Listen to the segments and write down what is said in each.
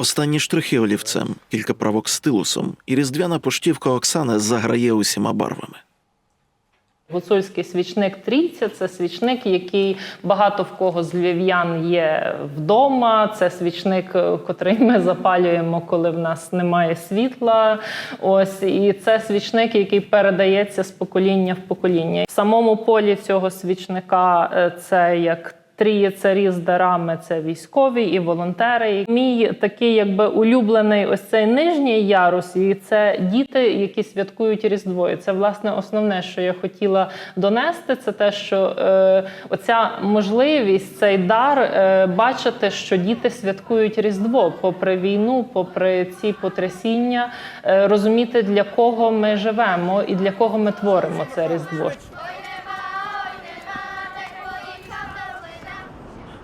Останні штрихи олівцем, кілька правок стилусом, і різдвяна поштівка Оксани заграє усіма барвами. Гуцульський свічник Трійця це свічник, який багато в кого з львів'ян є вдома. Це свічник, е, котрий ми запалюємо, коли в нас немає світла. Ось і це свічник, який передається з покоління в покоління. В самому полі цього свічника е, це як. Тріє царі з дарами це військові і волонтери. Мій такий, якби улюблений, ось цей нижній ярус, і це діти, які святкують Різдво. І це власне основне, що я хотіла донести, це те, що е, оця можливість, цей дар е, бачити, що діти святкують Різдво, попри війну, попри ці потрясіння, е, розуміти для кого ми живемо і для кого ми творимо це Різдво.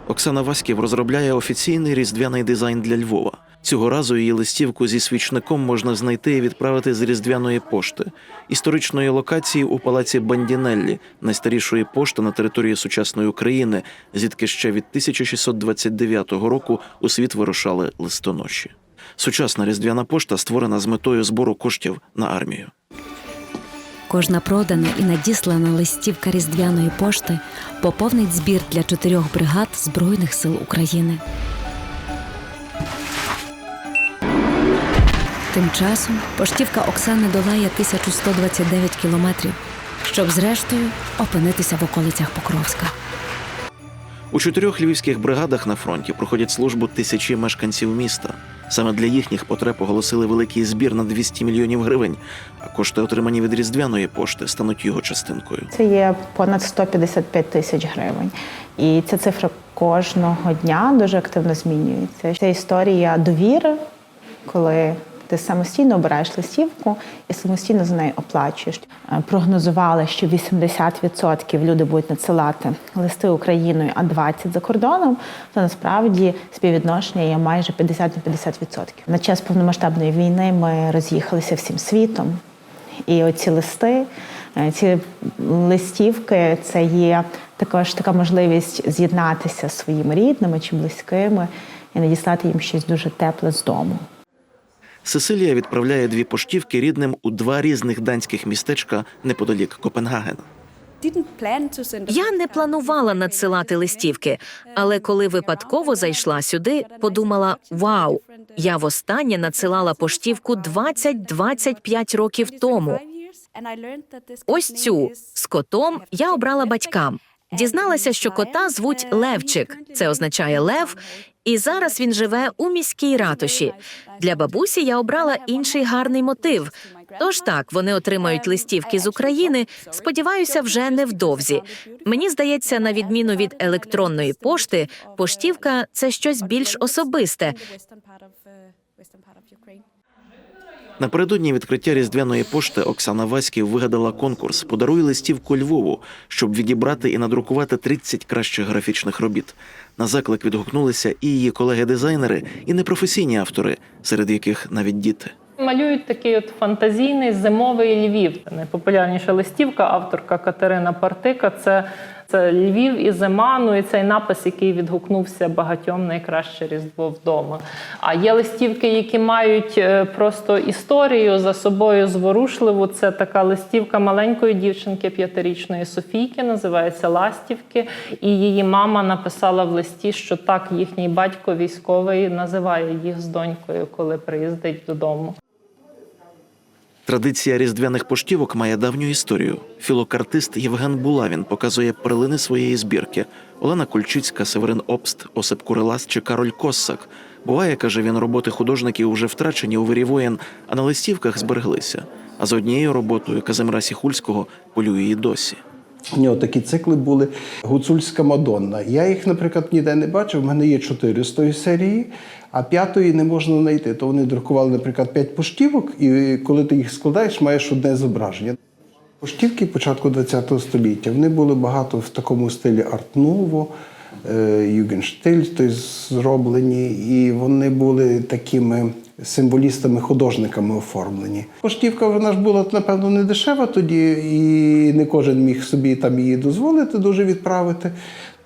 Оксана Васьків розробляє офіційний різдвяний дизайн для Львова. Цього разу її листівку зі свічником можна знайти і відправити з різдвяної пошти, історичної локації у палаці Бандінеллі, найстарішої пошти на території сучасної України, звідки ще від 1629 року у світ вирушали листоноші. Сучасна різдвяна пошта створена з метою збору коштів на армію. Кожна продана і надіслана листівка різдвяної пошти поповнить збір для чотирьох бригад Збройних сил України. Тим часом поштівка Оксани долає 1129 кілометрів, щоб зрештою опинитися в околицях Покровська. У чотирьох львівських бригадах на фронті проходять службу тисячі мешканців міста. Саме для їхніх потреб оголосили великий збір на 200 мільйонів гривень, а кошти, отримані від різдвяної пошти, стануть його частинкою. Це є понад 155 тисяч гривень. І ця цифра кожного дня дуже активно змінюється. Це історія довіри, коли ти самостійно обираєш листівку і самостійно за нею оплачуєш. Е, Прогнозували, що 80% люди будуть надсилати листи Україною, а 20% за кордоном. То насправді співвідношення є майже 50 на 50%. На час повномасштабної війни ми роз'їхалися всім світом. І оці листи, е, ці листівки це є також така можливість з'єднатися зі своїми рідними чи близькими і надіслати їм щось дуже тепле з дому. Сесилія відправляє дві поштівки рідним у два різних данських містечка неподалік Копенгагена. Я не планувала надсилати листівки, але коли випадково зайшла сюди, подумала: вау, я востаннє надсилала поштівку 20-25 років тому. Ось цю з котом я обрала батькам. Дізналася, що кота звуть Левчик. Це означає лев. І зараз він живе у міській ратуші. Для бабусі я обрала інший гарний мотив. Тож так, вони отримають листівки з України. Сподіваюся, вже невдовзі. Мені здається, на відміну від електронної пошти, поштівка це щось більш особисте. Напередодні відкриття різдвяної пошти Оксана Васьків вигадала конкурс Подаруй листівку Львову, щоб відібрати і надрукувати 30 кращих графічних робіт. На заклик відгукнулися і її колеги-дизайнери, і непрофесійні автори, серед яких навіть діти. Малюють такий от фантазійний зимовий Львів. Найпопулярніша листівка, авторка Катерина Партика. Це, це Львів і зима. Ну і цей напис, який відгукнувся багатьом найкраще різдво вдома. А є листівки, які мають е, просто історію за собою зворушливу. Це така листівка маленької дівчинки п'ятирічної Софійки, називається Ластівки. І її мама написала в листі, що так їхній батько військовий називає їх з донькою, коли приїздить додому. Традиція різдвяних поштівок має давню історію. Філокартист Євген Булавін показує перлини своєї збірки. Олена Кульчицька, Северин Обст, Осип Курилас чи Кароль Коссак. Буває, каже він, роботи художників уже втрачені у вирі воєн, а на листівках збереглися. А з однією роботою Казимира Сіхульського полює і досі. У нього такі цикли були Гуцульська Мадонна. Я їх, наприклад, ніде не бачив. В мене є чотири з тої серії, а п'ятої не можна знайти. То вони друкували, наприклад, п'ять поштівок, і коли ти їх складаєш, маєш одне зображення. Поштівки початку ХХ століття вони були багато в такому стилі арт-нуво, югенштиль, тобто зроблені, і вони були такими символістами-художниками оформлені. Поштівка вона ж була, напевно, не дешева тоді, і не кожен міг собі там її дозволити дуже відправити.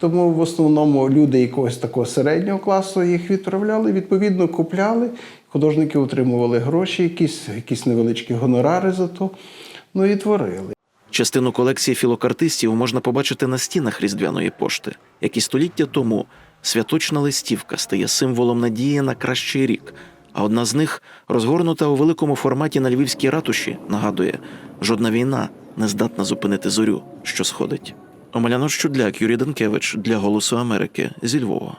Тому в основному люди якогось такого середнього класу їх відправляли, відповідно, купляли. Художники отримували гроші, якісь, якісь невеличкі гонорари за то, ну і творили. Частину колекції філокартистів можна побачити на стінах різдвяної пошти, як і століття тому святочна листівка стає символом надії на кращий рік. А одна з них, розгорнута у великому форматі на львівській ратуші, нагадує: жодна війна не здатна зупинити зорю, що сходить. Омеляно Щудляк, Юрій Данкевич для Голосу Америки зі Львова.